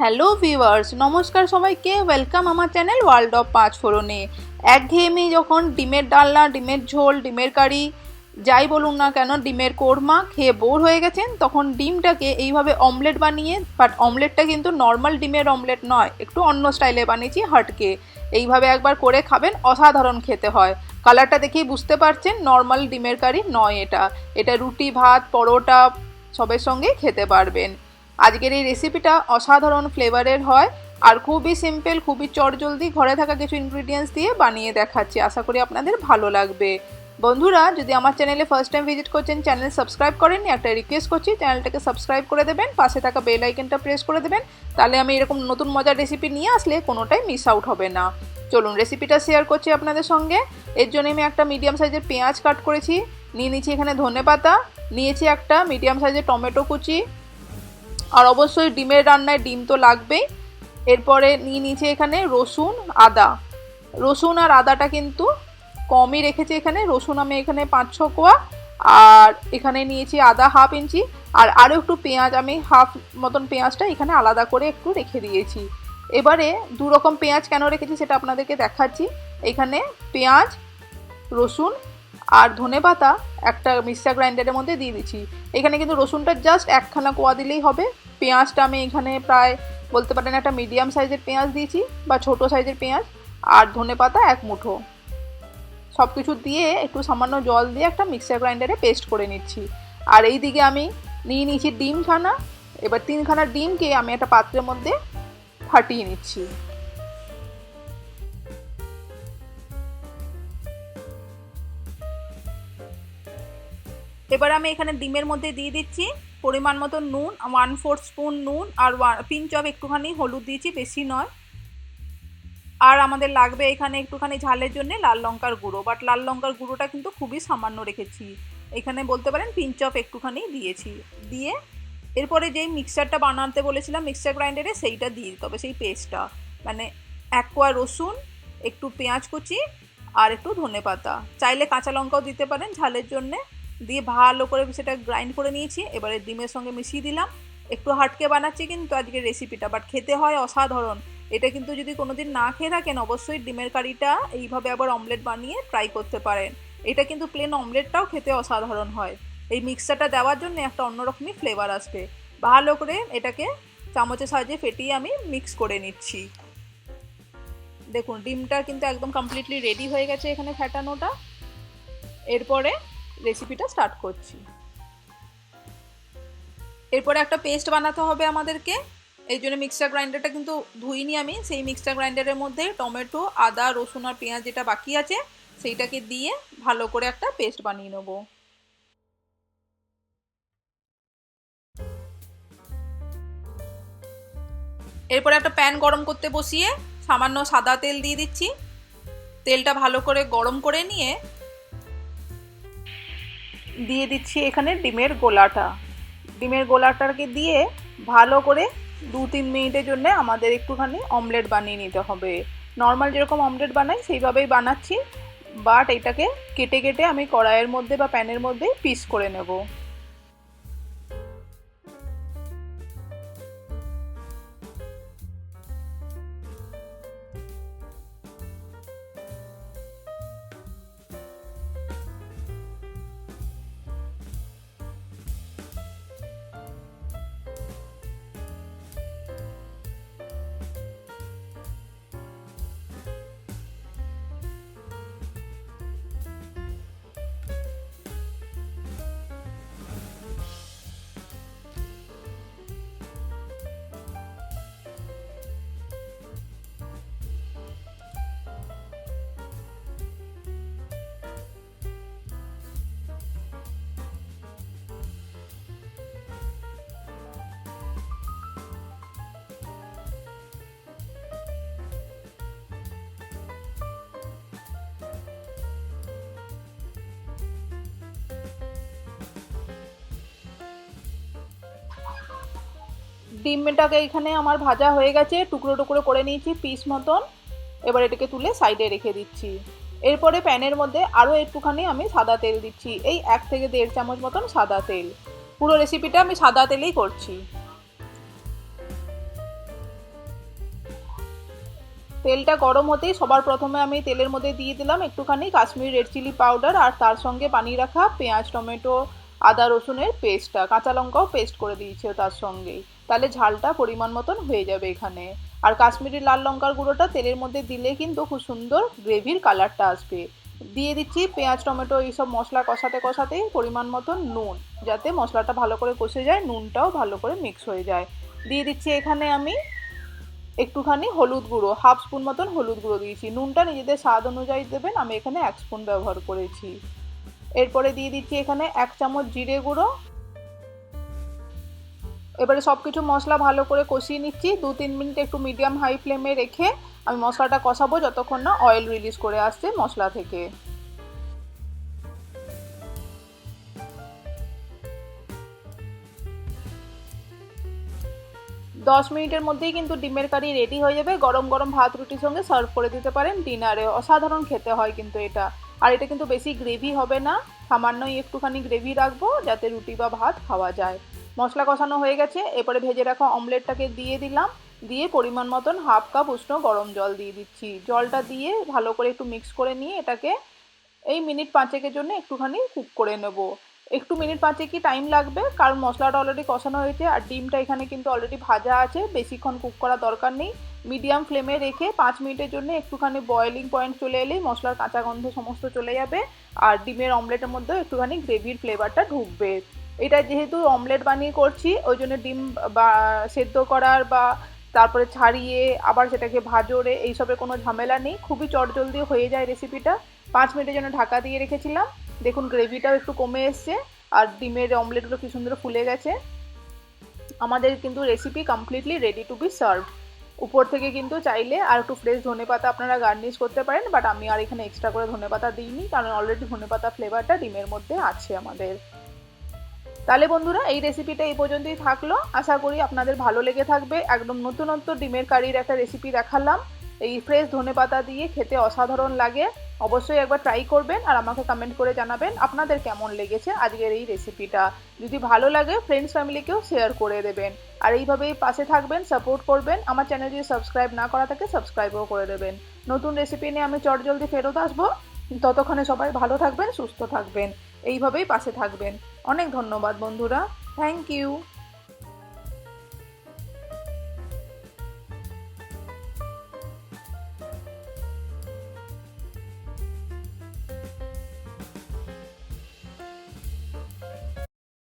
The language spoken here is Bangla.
হ্যালো ভিউয়ার্স নমস্কার সবাইকে ওয়েলকাম আমার চ্যানেল ওয়ার্ল্ড অফ পাঁচ ফোড়নে একঘেয়েমি যখন ডিমের ডালনা ডিমের ঝোল, ডিমের কারি, যাই বলুন না কেন, ডিমের কোরমা খেয়ে বোর হয়ে গেছেন, তখন ডিমটাকে এইভাবে অমলেট বানিয়ে বাট অমলেটটা কিন্তু নর্মাল ডিমের অমলেট নয়, একটু অন্য স্টাইলে বানিয়েছি, হাটকে। এইভাবে একবার করে খাবেন, অসাধারণ খেতে হয়। কালারটা দেখেই বুঝতে পারছেন নর্মাল ডিমের কারি নয় এটা। এটা রুটি, ভাত, পরোটা, সবের সঙ্গে খেতে পারবেন। আজকের এই রেসিপিটা অসাধারণ ফ্লেভারের হয় আর খুবই সিম্পল খুবই চটজলদি ঘরে থাকা কিছু ইনগ্রিডিয়েন্টস দিয়ে বানিয়ে দেখাচ্ছি। আশা করি আপনাদের ভালো লাগবে। বন্ধুরা, যদি আমার চ্যানেলে ফার্স্ট টাইম ভিজিট করছেন চ্যানেল সাবস্ক্রাইব করেননি, একটা রিকোয়েস্ট করছি চ্যানেলটাকে সাবস্ক্রাইব করে দেবেন, পাশে থাকা বেল আইকনটা প্রেস করে দেবেন, তাহলে আমি এরকম নতুন মজার রেসিপি নিয়ে আসলে কোনোটাই মিস আউট হবে না। চলুন রেসিপিটা শেয়ার করছি আপনাদের সঙ্গে। এর জন্য আমি একটা মিডিয়াম সাইজের পেঁয়াজ কাট করেছি, নিয়ে নিয়েছি এখানে ধনে পাতা নিয়েছি একটা মিডিয়াম সাইজের টমেটো কুচি আর অবশ্যই ডিমের রান্নায় ডিম তো লাগবেই। এরপরে নিয়ে নিয়েছি এখানে রসুন, আদা। রসুন আর আদাটা কিন্তু কমই রেখেছি এখানে। রসুন আমি এখানে পাঁচ ছ কোয়া। আর এখানে নিয়েছি আদা হাফ ইঞ্চি। আর আরও একটু পেঁয়াজ, আমি হাফ মতন পেঁয়াজটা এখানে আলাদা করে একটু রেখে দিয়েছি। এবারে দু রকম পেঁয়াজ কেন রেখেছি সেটা আপনাদেরকে দেখাচ্ছি। এখানে পেঁয়াজ, রসুন আর ধনে পাতা একটা মিক্সার গ্রাইন্ডারের মধ্যে দিয়ে দিচ্ছি। এখানে কিন্তু রসুনটা জাস্ট একখানা কোয়া দিলেই হবে। পেঁয়াজটা আমি এখানে প্রায় বলতে পারেন একটা মিডিয়াম সাইজের পেঁয়াজ দিয়েছি বা ছোট সাইজের পেঁয়াজ আর ধনে পাতা এক মুঠো। সব কিছু দিয়ে একটু সামান্য জল দিয়ে একটা মিক্সার গ্রাইন্ডারে পেস্ট করে নিচ্ছি। আর এই দিকে আমি নিয়ে নিয়েছি ডিমখানা। এবার তিনখানা ডিমকে আমি একটা পাত্রের মধ্যে ফাটিয়ে নিচ্ছি। এবার আমি এখানে ডিমের মধ্যে দিয়ে দিচ্ছি পরিমাণ মতো নুন ওয়ান ফোর স্পুন নুন আর ওয়ান পিঞ্চ অফ একটুখানি হলুদ দিয়েছি, বেশি নয়। আর আমাদের লাগবে এখানে একটুখানি ঝালের জন্য লাল লঙ্কার গুঁড়ো বাট লাল লঙ্কার গুঁড়োটা কিন্তু খুবই সামান্য রেখেছি। এখানে বলতে পারেন পিঞ্চ অফ একটুখানি দিয়েছি। দিয়ে এরপরে যেই মিক্সারটা বানাতে বলেছিলাম মিক্সার গ্রাইন্ডারে সেইটা দিয়ে দিতে হবে, সেই পেস্টটা মানে এক কোয়া রসুন, একটু পেঁয়াজ কুচি আর একটু ধনে পাতা চাইলে কাঁচা লঙ্কাও দিতে পারেন ঝালের জন্যে। দিয়ে ভালো করে সেটা গ্রাইন্ড করে নিয়েছি। এবারে ডিমের সঙ্গে মিশিয়ে দিলাম। একটু হাটকে বানাচ্ছি কিন্তু আজকের রেসিপিটা বাট খেতে হয় অসাধারণ। এটা কিন্তু যদি কোনোদিন না খেয়ে থাকেন, অবশ্যই ডিমের কারিটা এইভাবে আবার অমলেট বানিয়ে ট্রাই করতে পারেন। এটা কিন্তু প্লেন অমলেটটাও খেতে অসাধারণ হয়। এই মিক্সারটা দেওয়ার জন্য একটা অন্যরকমই ফ্লেভার আসবে। ভালো করে এটাকে চামচের সাহায্যে ফেটিয়ে আমি মিক্স করে নিচ্ছি। দেখুন, ডিমটা কিন্তু একদম কমপ্লিটলি রেডি হয়ে গেছে এখানে ফেটানোটা। এরপরে রেসিপিটা স্টার্ট করছি। এরপরে একটা পেস্ট বানাতে হবে আমাদেরকে। এই জন্য মিক্সার গ্রাইন্ডারটা কিন্তু ধুইনি আমি। সেই মিক্সার গ্রাইন্ডারের মধ্যে টমেটো, আদা, রসুন আর পেঁয়াজ যেটা বাকি আছে, সেইটাকে দিয়ে ভালো করে একটা পেস্ট বানিয়ে নেব। এরপরে একটা প্যান গরম করতে বসিয়ে সামান্য সাদা তেল দিয়ে দিচ্ছি। তেলটা ভালো করে গরম করে নিয়ে দিয়ে দিচ্ছি এখানে ডিমের গোলাটা। ডিমের গোলাটাকে দিয়ে ভালো করে দু তিন মিনিটের জন্য আমাদের একটুখানি অমলেট বানিয়ে নিতে হবে। নর্মাল যেরকম অমলেট বানাই, সেইভাবেই বানাচ্ছি। বাট এটাকে কেটে কেটে আমি কড়াইয়ের মধ্যে বা প্যানের মধ্যে পিস করে নেব। ডিমটাকে এখানে আমার ভাজা হয়ে গেছে, টুকরো টুকরো করে নিয়েছি পিস মতন। এবার এটাকে তুলে সাইডে রেখে দিচ্ছি। এরপরে প্যানের মধ্যে আরও একটুখানি আমি সাদা তেল দিচ্ছি, এই এক থেকে দেড় চামচ মতন সাদা তেল। পুরো রেসিপিটা আমি সাদা তেলেই করছি। তেলটা গরম হতেই সবার প্রথমে আমি তেলের মধ্যে দিয়ে দিলাম একটুখানি কাশ্মীরি রেড চিলি পাউডার আর তার সঙ্গে বানিয়ে রাখা পেঁয়াজ, টমেটো আদা রসুনের পেস্টটা, কাঁচা লঙ্কাও পেস্ট করে দিয়েছে তার সঙ্গেই। তাহলে ঝালটা পরিমাণ মতন হয়ে যাবে এখানে। আর কাশ্মীরি লাল লঙ্কার গুঁড়োটা তেলের মধ্যে দিলে কিন্তু খুব সুন্দর গ্রেভির কালারটা আসবে। দিয়ে দিচ্ছি পেঁয়াজ, টমেটো এইসব মশলা কষাতে কষাতেই পরিমাণ মতন নুন, যাতে মশলাটা ভালো করে কষে যায়, নুনটাও ভালো করে মিক্স হয়ে যায়। দিয়ে দিচ্ছি এখানে আমি একটুখানি হলুদ গুঁড়ো, হাফ স্পুন মতন হলুদ গুঁড়ো দিয়েছি। নুনটা নিজেদের স্বাদ অনুযায়ী দেবেন, আমি এখানে এক স্পুন ব্যবহার করেছি। এরপরে দিয়ে দিচ্ছি এখানে এক চামচ জিরে গুঁড়ো। এবারে সব কিছু মশলা ভালো করে কষিয়ে নিচ্ছি। দু তিন মিনিট একটু মিডিয়াম হাই ফ্লেমে রেখে আমি মশলাটা কষাবো যতক্ষণ না অয়েল রিলিজ করে আসছে মশলা থেকে। দশ মিনিটের মধ্যেই কিন্তু ডিমের কারি রেডি হয়ে যাবে। গরম গরম ভাত রুটির সঙ্গে সার্ভ করে দিতে পারেন। ডিনারে অসাধারণ খেতে হয় কিন্তু এটা। আর এটা কিন্তু বেশি গ্রেভি হবে না। সামান্যই একটুখানি গ্রেভি রাখব যাতে রুটি বা ভাত খাওয়া যায়। মশলা কষানো হয়ে গেছে, এরপরে ভেজে রাখা অমলেটটাকে দিয়ে দিলাম। দিয়ে পরিমাণ মতন হাফ কাপ উষ্ণ গরম জল দিয়ে দিচ্ছি। জলটা দিয়ে ভালো করে একটু মিক্স করে নিয়ে এটাকে এই মিনিট পাঁচেকের জন্য একটুখানি কুক করে নেব। একটু মিনিট পাঁচে কি টাইম লাগবে, কারণ মশলাটা অলরেডি কষানো হয়েছে আর ডিমটা এখানে কিন্তু অলরেডি ভাজা আছে। বেশিক্ষণ কুক করা দরকার নেই। মিডিয়াম ফ্লেমে রেখে পাঁচ মিনিটের জন্য একটুখানি বয়েলিং পয়েন্ট চলে এলেই মশলার কাঁচা গন্ধ সমস্ত চলে যাবে। আর ডিমের অমলেটের মধ্যে একটুখানি গ্রেভির ফ্লেভারটা ঢুকবে। এটা যেহেতু অমলেট বানিয়ে করছি, ওই জন্য ডিম বা সেদ্ধ করার বা তারপরে ছাড়িয়ে আবার সেটাকে ভাজরে এইসবের কোনো ঝামেলা নেই। খুবই চটজলদি হয়ে যায় রেসিপিটা পাঁচ মিনিটের জন্য ঢাকা দিয়ে রেখেছিলাম। দেখুন গ্রেভিটাও একটু কমে এসছে। আর ডিমের অমলেটগুলো কি সুন্দর ফুলে গেছে। আমাদের কিন্তু recipe completely ready to be serve উপর থেকে কিন্তু চাইলে আর একটু ফ্রেশ ধনে পাতা আপনারা গার্নিশ করতে পারেন বাট আমি আর এখানে এক্সট্রা করে ধনে পাতা দিইনি, কারণ অলরেডি ধনে পাতা ফ্লেভারটা ডিমের মধ্যে আছে আমাদের। তাহলে বন্ধুরা, এই রেসিপিটা এই পর্যন্তই থাকল। আশা করি আপনাদের ভালো লেগে থাকবে। একদম নতুনত্ব ডিমের কারির একটা রেসিপি দেখালাম। এই ফ্রেশ ধনে পাতা দিয়ে খেতে অসাধারণ লাগে। অবশ্যই একবার ট্রাই করবেন আর আমাকে কমেন্ট করে জানাবেন আপনাদের কেমন লেগেছে আজকের এই রেসিপিটা যদি ভালো লাগে ফ্রেন্ডস ফ্যামিলিকেও শেয়ার করে দেবেন। আর এইভাবেই পাশে থাকবেন সাপোর্ট করবেন। আমার চ্যানেল যদি সাবস্ক্রাইব না করা থাকে সাবস্ক্রাইবও করে দেবেন। নতুন রেসিপি নিয়ে আমি চটজলদি ফেরত আসব। ততক্ষণে সবাই ভালো থাকবেন, সুস্থ থাকবেন। এইভাবেই পাশে থাকবেন। অনেক ধন্যবাদ, বন্ধুরা। Thank you